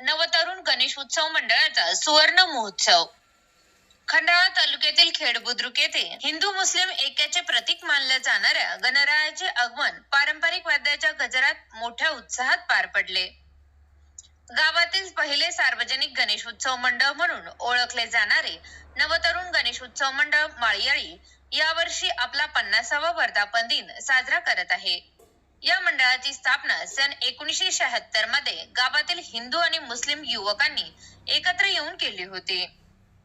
गणेश उत्सव मंडळाचा सुवर्ण महोत्सव. खंडाळा तालुक्यातील खेड बुद्रुक येथे हिंदू मुस्लिम ऐक्याचे प्रतीक मानल्या जाणाऱ्या गणरायाचे आगमन पारंपरिक वाद्याच्या गजरात मोठ्या उत्साहात पार पडले. गावातील पहिले सार्वजनिक गणेश उत्सव मंडळ म्हणून ओळखले जाणारे नवतरुण गणेश उत्सव मंडळ माळियाळी यावर्षी आपला पन्नासावा वर्धापन दिन साजरा करत आहे. या मंडळाची स्थापना सन एकोणीसशे शहात्तरमध्ये गावातील हिंदू आणि मुस्लिम युवकांनी एकत्र येऊन केली होती.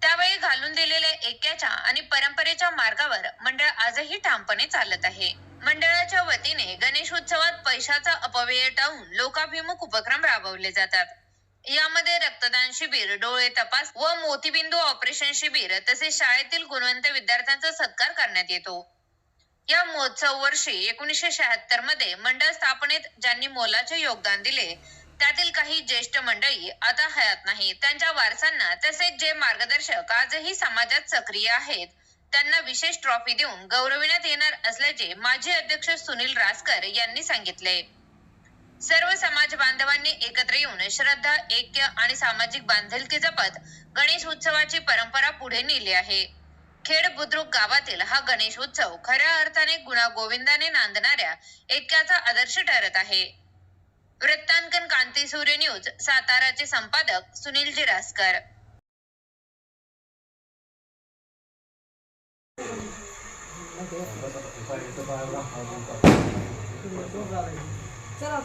त्यावेळी घालून दिलेल्या ऐक्याच्या आणि परंपरेच्या मार्गावर मंडळ आजही ठामपणे चालत आहे. मंडळाच्या वतीने गणेश उत्सवात पैशाचा अपव्यय टाळून लोकाभिमुख उपक्रम राबवले जातात. यामध्ये रक्तदान शिबिर डोळे तपास व मोतीबिंदू ऑपरेशन शिबिर तसेच शाळेतील गुणवंत विद्यार्थ्यांचा सत्कार करण्यात येतो. या महोत्सव वर्षी एकोणीसशे शहात्तरमध्ये मंडळ स्थापनेत ज्यांनी मोलाचे योगदान दिले त्यातील काही ज्येष्ठ मंडळी आता हयात नाही. त्यांच्या वारसांना तसेच जे मार्गदर्शक आजही समाजात सक्रिय आहेत त्यांना विशेष ट्रॉफी देऊन गौरविण्यात येणार असल्याचे माजी अध्यक्ष सुनील रासकर यांनी सांगितले. सर्व समाज बांधवांनी एकत्र येऊन श्रद्धा ऐक्य आणि सामाजिक बांधिलकी जपत गणेश उत्सवाची परंपरा पुढे नेली आहे. खेड बुद्रुक गावातील हा गणेश उत्सव खऱ्या अर्थाने गुणा गोविंदाने नांदणाऱ्या ऐक्याचा आदर्श ठरत आहे. वृत्तांकन कांती सूर्य न्यूज साताराचे संपादक सुनील जिरासकर. चला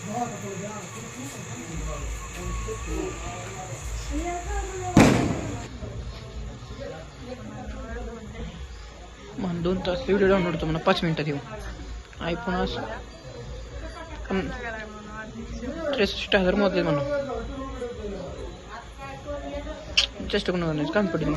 आता जाऊ. ही वेगळं असेल. मला दोन तास व्हिडिओ डाउनलोड होतो मला पाच मिनिटात येऊ आयफोन आज त्रेसष्ट हजार मोजले म्हणून चेष्टा करून करण्याचं काम पडेल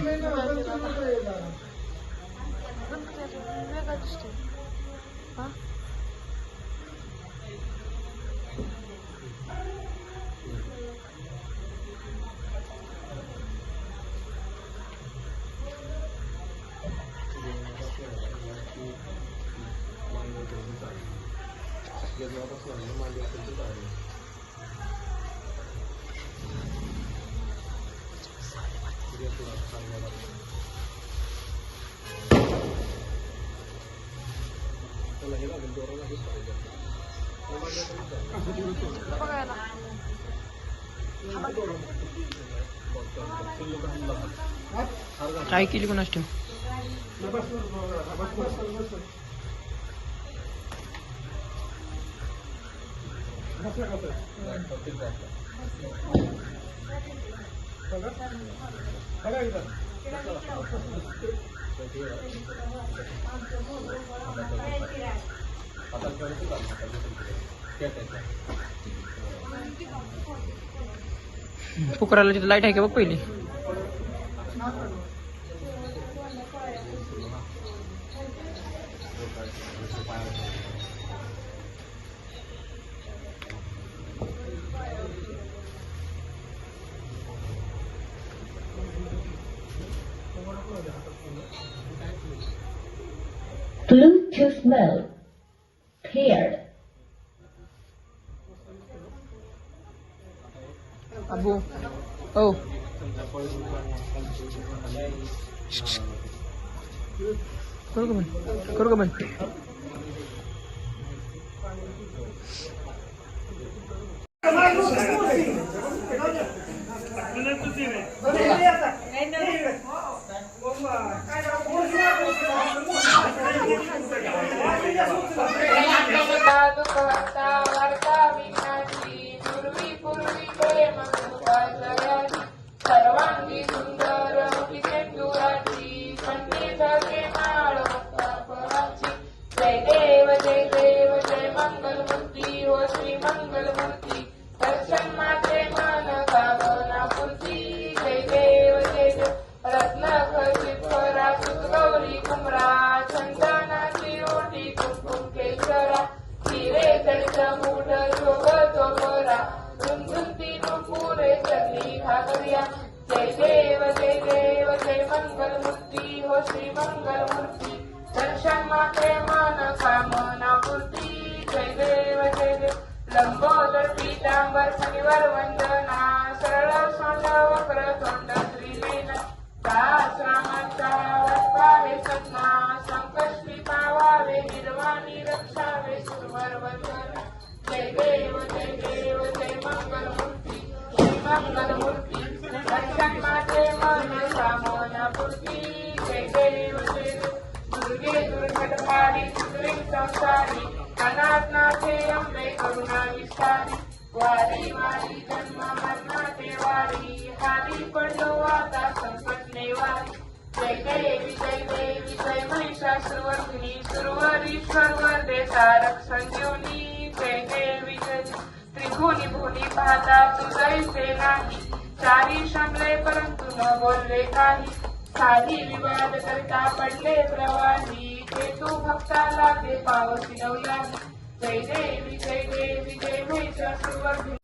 काय केली कोणास ठेव पुकराला तिथे लाइट आहे का बघ पहिली? Bluetooth mode paired. अबू ओ करू का बंद करू का बंद दुखता कंठी माळ पराची जय देव जय देव जय मंगल मूर्ती श्री मंगल दर्शन मात्रे मन कामना पूर्ती जय देव जय देव रत्न खचित गौरी कुमरा चंदनाची ओटी कुंकुम केशरा हिरे जडित मूढ शोभतो बरा झुंझुंती नुपुरे चरणी घागरिया जय देव जय देव जय मंगल मूर्ती हो श्री मंगल मूर्ती दर्शन माते मन कामना पूर्ती जय देव जय देव. लंबोदर पीतांबर शनिवार वंदना. सरळ सोंड वक्र तोंड श्रीलेन दास रामाचा वाचवावे हे संकष्टी पावावे संसारी अनाथ अंबे करुणा विस्तारी वारी वारी जन्म मरणाचे वारी हारी पडलो आता संकट नेवारी जय जय जय महिषासुरवर्धिनी तारक संजीवनी जय जय देवी. पाहता तू नाही. चारी शमले परंतु न बोलले काही. साधी विवाद करता पडले प्रवाही ते तू भक्ताला ते पावसी नवला जय देवी जय देवी जय महिषासुर